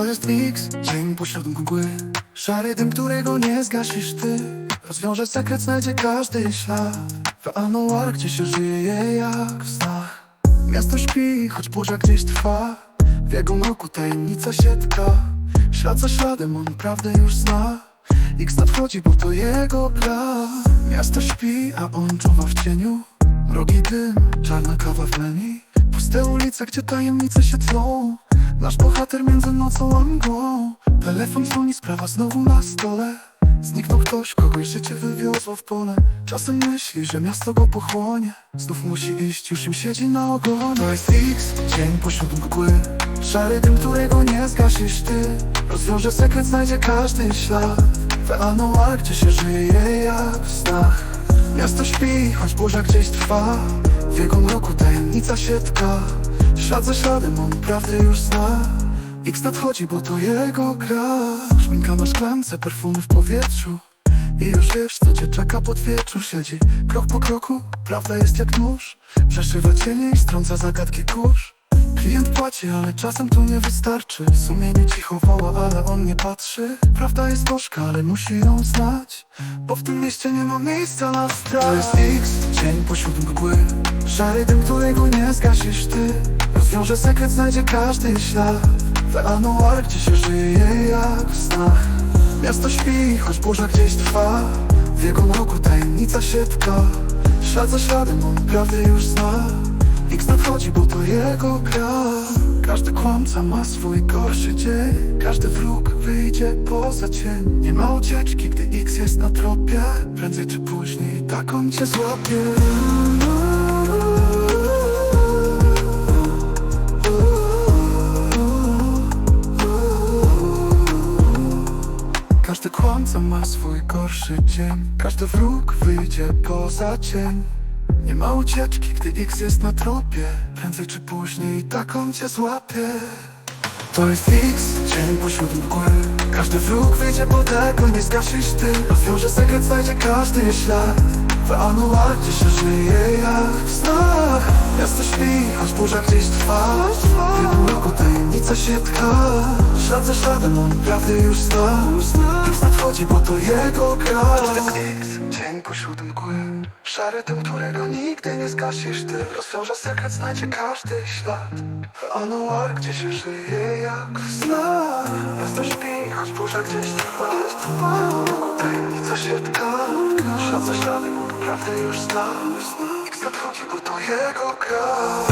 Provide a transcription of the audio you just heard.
jest X, dzień pośród mgły. Szary dym, którego nie zgasisz ty. Rozwiąże sekret, znajdzie każdy ślad. W anuar, gdzie się żyje jak w snach Miasto śpi, choć burza gdzieś trwa. W jego mroku tajemnica się tka. Ślad za śladem, on prawdę już zna. X nadchodzi, bo to jego gra Miasto śpi, a on czuwa w cieniu. Mrogi dym, czarna kawa w menu. Puste ulice, gdzie tajemnice się tlą Nasz bohater między nocą a mgłą. Telefon dzwoni, sprawa znowu na stole. Zniknął ktoś, kogoś życie wywiozło w pole. Czasem myśli, że miasto go pochłonie. Znów musi iść, już im siedzi na ogonie. To jest X, dzień pośród mgły Szary dym, którego nie zgasisz ty. Rozwiąże sekret, znajdzie każdy ślad. W anuar, gdzie się żyje jak w snach Miasto śpi, choć burza gdzieś trwa. W jego mroku tajemnica się tka Ślad za śladem, on prawdę już zna. X nadchodzi, bo to jego gra. Szminka na szklance, perfumy w powietrzu. I już wiesz, co cię czeka pod wieczór Siedzi krok po kroku, prawda jest jak nóż. Przeszywa cienie i strąca zagadki kurz Klient płaci, ale czasem to nie wystarczy. Sumienie cicho woła, ale on nie patrzy. Prawda jest gorzka, ale musi ją znać Bo w tym mieście nie ma miejsca na strach. To jest X, dzień pośród mgły. Szary dym, którego nie zgasisz ty. Rozwiąże sekret, znajdzie każdy ślad. W anuar, gdzie się żyje jak w snach. Miasto śpi, choć burza gdzieś trwa. W jego mroku tajemnica się tka. Ślad za śladem, on prawdę już zna X nadchodzi, bo to jego gra. Każdy kłamca ma swój gorszy dzień. Każdy wróg wyjdzie poza cień. Nie ma ucieczki, gdy X jest na tropie. Prędzej czy później tak on cię złapie. Każdy kłamca ma swój gorszy dzień. Każdy wróg wyjdzie poza cień Nie ma ucieczki, gdy X jest na tropie. Prędzej czy później tak on cię złapie To jest X, dzień pośród mgły. Każdy wróg wyjdzie po tego, nie zgasisz ty. Rozwiąże sekret, znajdzie każdy ślad. W anuar, gdzie się żyje jak w snach. Miasto śpi, burza gdzieś trwa. W jednym roku tajemnica się tka Ślad śladem, on prawdę już zna X nadchodzi, bo to jego X, dzień pośród mgły Szary tym, którego nigdy nie zgasisz. Ty Rozwiąże sekret, znajdzie każdy ślad. W anuar, gdzie się żyje jak w snach. Miasto śpi, choć burza gdzieś trwa. Tajemnica się tka Ślad śladem, on prawdę już zna X nadchodzi, bo to jego gra